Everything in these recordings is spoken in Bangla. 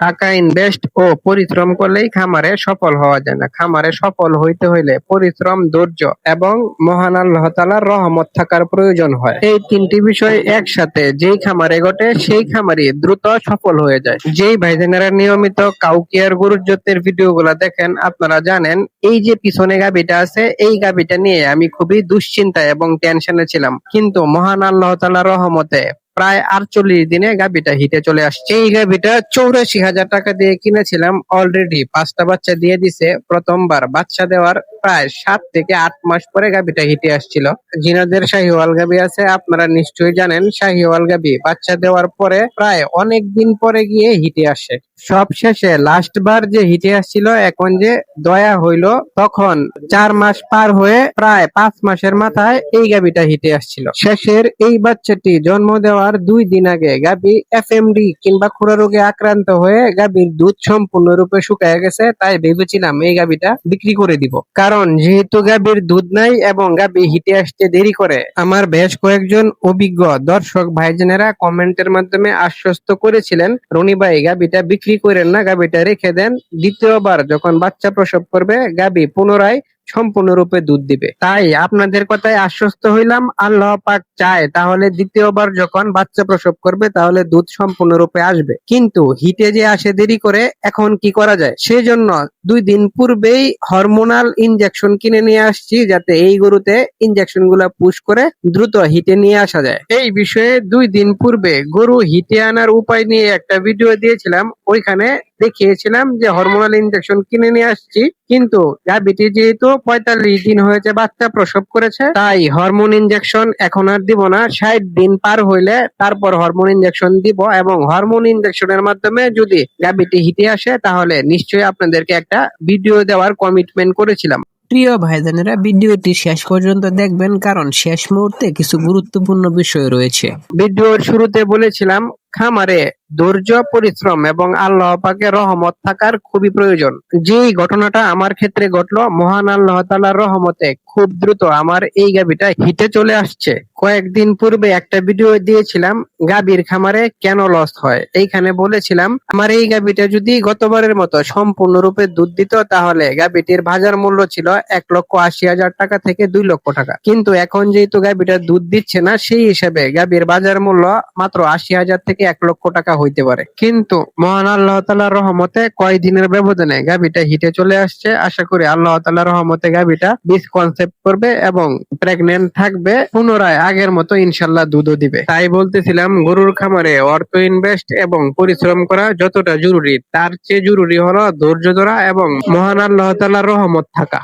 টাকা ইনভেস্ট ও পরিশ্রম করলেই খামারে সফল হওয়া যায় না। খামারে সফল হইতে হইলে পরিশ্রম, ধৈর্য এবং মহান আল্লাহ তালার রহমত থাকার প্রয়োজন হয়। এই তিনটি বিষয় একসাথে যেই খামারে ঘটে, সেই খামারই দ্রুত সফল হয়ে যায়। যেই ভাইজানেরা নিয়মিত কাউকিয়ার গুরুজতের ভিডিও গুলা দেখেন, আপনারা জানেন, এই যে পিছনে গাবিটা আছে, এই গাবিটা নিয়ে আমি খুবই দুশ্চিন্তায় এবং টেনশনে ছিলাম। কিন্তু মহান আল্লাহ তালার রহমতে প্রায় আটচল্লিশ দিনে গাবিটা হিটে চলে আসছে। এই গাবিটা চৌরাশি হাজার টাকা দিয়ে কিনেছিলাম অলরেডি পাঁচটা বাচ্চা দিয়ে দিছে। প্রথমবার বাচ্চা দেওয়ার প্রায় সাত থেকে আট মাস পরে গাবিটা হিটে আসছিল। জিনাদের শাহিওয়াল গাবি আছে, আপনারা নিশ্চয়ই জানেন শাহিওয়াল গাবি বাচ্চা দেওয়ার পরে প্রায় অনেক দিন পরে গিয়ে হিটে আসে। সব শেষে লাস্ট বার যে হিটে আসছিল, এখন যে দয়া হইল, তখন চার মাস পার হয়ে প্রায় পাঁচ মাসের মাথায় এই গাবিটা হিটে আসছিল। শেষের এই বাচ্চাটি জন্ম দেওয়ার দুই দিন আগে গাবি এফএমডি কিংবা খুরা রোগে আক্রান্ত হয়ে গাবির দুধ সম্পূর্ণরূপে শুকায় গেছে, তাই ভেবেছিলাম এই গাবিটা বিক্রি করে দিব। কারণ যেহেতু গাবির দুধ নাই এবং গাবি হিটে আসতে দেরি করে, আমার বেশ কয়েকজন অভিজ্ঞ দর্শক ভাইজনেরা কমেন্টের মাধ্যমে আশ্বস্ত করেছিলেন, রনি ভাই, গাবিটা বিক্রি করেন না, গাবিটা রেখে দেন। দ্বিতীয়বার যখন বাচ্চা প্রসব করবে, গাবি পুনরায় সম্পূর্ণরূপে দুধ দিবে। তাই আপনাদের কথায় আশ্বস্ত হইলাম, আল্লাহ পাক চায়, তাহলে দ্বিতীয়বার যখন বাচ্চা প্রসব করবে, তাহলে দুধ সম্পূর্ণরূপে আসবে। কিন্তু হিটে যে আসে দেরি করে, এখন কি করা যায়? সেজন্য দুই দিন পূর্বেই হরমোনাল ইনজেকশন কিনে নিয়ে আসছি যাতে এই গরুতে ইনজেকশনগুলা পুশ করে দ্রুত হিটে নিয়ে আসা যায়। এই বিষয়ে দুই দিন পূর্বে গরু হিটে আনার উপায় নিয়ে একটা ভিডিও দিয়েছিলাম। ওইখানে দেখিয়েছিলাম যে হরমোনাল ইনজেকশন কিনে নিয়ে আসছি, কিন্তু গাভীটি যেহেতু পঁয়তাল্লিশ দিন হয়েছে, বাচ্চা প্রসব করেছে, তাই হরমোন ইনজেকশন এখন আর দিব না। ষাট দিন পার হইলে তারপর হরমোন ইনজেকশন দিব এবং হরমোন ইনজেকশনের মাধ্যমে যদি গাভীটি হিটে আসে, তাহলে নিশ্চয়ই আপনাদেরকে একটা ভিডিও দেওয়ার কমিটমেন্ট করেছিলাম। প্রিয় ভাইজানেরা ভিডিওটি শেষ পর্যন্ত দেখবেন কারণ শেষ মুহূর্তে কিছু গুরুত্বপূর্ণ বিষয় রয়েছে। ভিডিওর শুরুতে বলেছিলাম খামারে ধৈর্য পরিশ্রম এবং আল্লাহ পাকের রহমত থাকার খুবই প্রয়োজন। যেই ঘটনাটা আমার ক্ষেত্রে ঘটলো, মহান আল্লাহ তালার রহমতে খুব দ্রুত আমার এই গাবিটা হিটে চলে আসছে। কয়েকদিন পূর্বে একটা ভিডিও দিয়েছিলাম গাবির খামারে কেন লস হয়? এইখানে বলেছিলাম, আমার এই গাবিটা যদি গতবারের মতো সম্পূর্ণরূপে দুধ দিত, তাহলে গাবিটির বাজার মূল্য ছিল এক লক্ষ আশি হাজার টাকা থেকে দুই লক্ষ টাকা। কিন্তু এখন যেহেতু গাবিটা দুধ দিচ্ছে না, সেই হিসেবে গাবির বাজার মূল্য মাত্র আশি হাজার থেকে এক লক্ষ টাকা হইতে পারে। কিন্তু মহান আল্লাহ তালার রহমতে কয়দিনের ব্যবধানে গাবিটা হিটে চলে আসছে। আশা করি আল্লাহ তালার রহমতে গাবিটা বীজ কনসেপ্ট করবে এবং প্রেগনেন্ট থাকবে, পুনরায় আগের মতো ইনশাল্লাহ দুধও দিবে। তাই বলতেছিলাম, গরুর খামারে অর্থ ইনভেস্ট এবং পরিশ্রম করা যতটা জরুরি, তার চেয়ে জরুরি হলো ধৈর্য ধরা এবং মহান আল্লাহ তালার রহমত থাকা।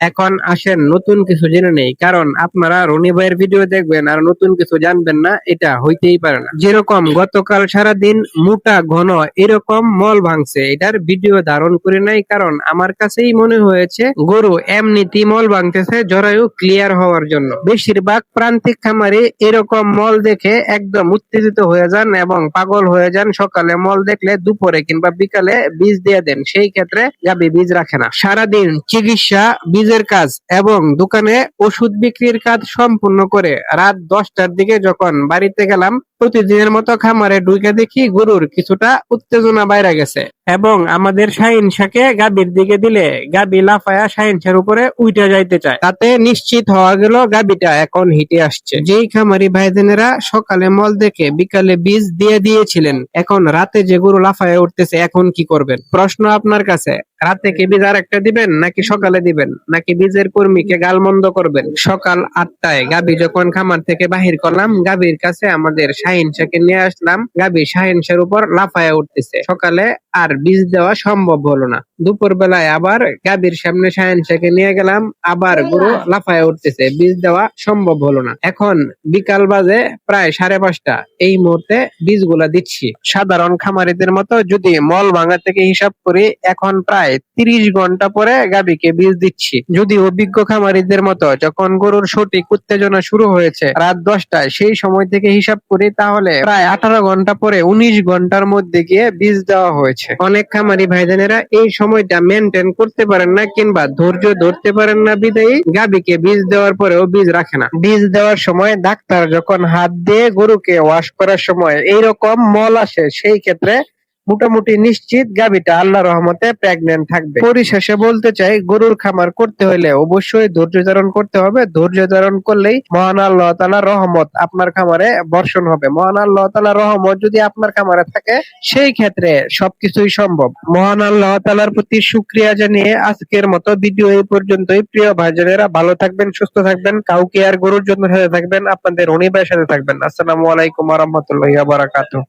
এখন আসেন, নতুন কিছু জেনে নেই। কারণ আপনারা রনি ভাইয়ের ভিডিও দেখবেন আর নতুন কিছু জানবেন না, এটা হইতেই পারে না। যেরকম গতকাল সারাদিন মোটা ঘন এরকম মল ভাঙছে, এটার ভিডিও ধারণ করে নাই, কারণ আমার কাছেই মনে হয়েছে গরু এমনিতেই মল ভাঙতেছে, জরায়ু ক্লিয়ার হওয়ার জন্য। বেশিরভাগ প্রান্তিক খামারে এরকম মল দেখে একদম উত্তেজিত হয়ে যান এবং পাগল হয়ে যান। সকালে মল দেখলে দুপুরে কিংবা বিকালে বীজ দিয়ে দেন, সেই ক্ষেত্রে গাবি বীজ রাখে না। সারাদিন চিকিৎসা বীজের কাজ এবং দোকানে ওষুধ বিক্রির কাজ সম্পূর্ণ করে রাত দশটার দিকে যখন বাড়িতে গেলাম, প্রতিদিনের মতো খামারে ঢুকে দেখি গরুর কিছুটা উত্তেজনা বাইরে গেছে এবং আমাদের শাহিন শাকে গাবির দিকে দিলে গাবি লাফায়া শাহিন শার উপরে উইটা যাইতে চায়। তাতে নিশ্চিত হওয়া গেল গাবিটা এখন হিটে আসছে। যেই খামারি ভাইদেনেরা সকালে মল দেখে বিকালে বীজ দিয়ে দিয়েছিলেন, এখন রাতে যে গরু লাফায়া উঠতেছে এখন কি করবেন? প্রশ্ন আপনার কাছে, রাতে কি বীজ আর একটা দিবেন নাকি সকালে দিবেন? নাকি বীজের কর্মীকে গালমন্দ করবেন? সকাল আটটায় গাবি যখন খামার থেকে বাহির করলাম গাবির কাছে আমাদের শাহিন নিয়ে আসলাম। গাবি শাহিন উপর লাফায় উঠতেছে। সকালে আর বীজ দেওয়া সম্ভব হলো না। দুপুর বেলায় আবার গাবির সামনে শাহিন শাকে নিয়ে গেলাম আবার গরু লাফায়া উঠতেছে। বীজ দেওয়া সম্ভব হলো না। এখন বিকাল বাজে প্রায় সাড়ে পাঁচটা। এই মুহূর্তে বীজগুলা দিচ্ছি। সাধারণ খামারিদের মতো যদি মল ভাঙা থেকে হিসাব করি এখন প্রায় তিরিশ ঘণ্টা পরে গাবিকে বীজ দিচ্ছি। যদি অভিজ্ঞ খামারিদের মতো যখন গরুর সঠিক উত্তেজনা শুরু হয়েছে রাত দশটায় সেই সময় থেকে হিসাব করি তাহলে প্রায় আঠারো ঘণ্টা পরে উনিশ ঘণ্টার মধ্যে গিয়ে বীজ দেওয়া হয়েছে। অনেক খামারি ভাইজানেরা এই সময়টা মেনটেন করতে পারেন না কিংবা ধৈর্য ধরতে পারেন না বিদায়ী। গাবিকে বীজ দেওয়ার পরেও বীজ রাখে না। বীজ দেওয়ার সময় ডাক্তার যখন হাত দিয়ে গরুকে ওয়াশ করার সময় এইরকম মল আসে, সেই ক্ষেত্রে মোটামুটি নিশ্চিত গাবিটা আল্লাহ রহমতে প্রেগনেন্ট থাকবে। পরিশেষে বলতে চাই, গরুর খামার করতে হলে অবশ্যই ধৈর্য ধারণ করতে হবে। ধৈর্য ধারণ করলেই মহান আল্লাহ তালা রহমত আপনার খামারে বর্ষণ হবে। মহান আল্লাহ তালা রহমত যদি আপনার খামারে থাকে, সেই ক্ষেত্রে সবকিছুই সম্ভব। মহান আল্লাহ তালার প্রতি শুক্রিয়া জানিয়ে আজকের মতো ভিডিও এই পর্যন্তই। প্রিয় ভাইজানেরা, ভালো থাকবেন, সুস্থ থাকবেন, কাউকে আর গরুর জন্য সাথে থাকবেন, আপনাদের অনিবায়ের সাথে থাকবেন। আসসালামু আলাইকুম রহমতুল্লাহ বারাকাতুহ।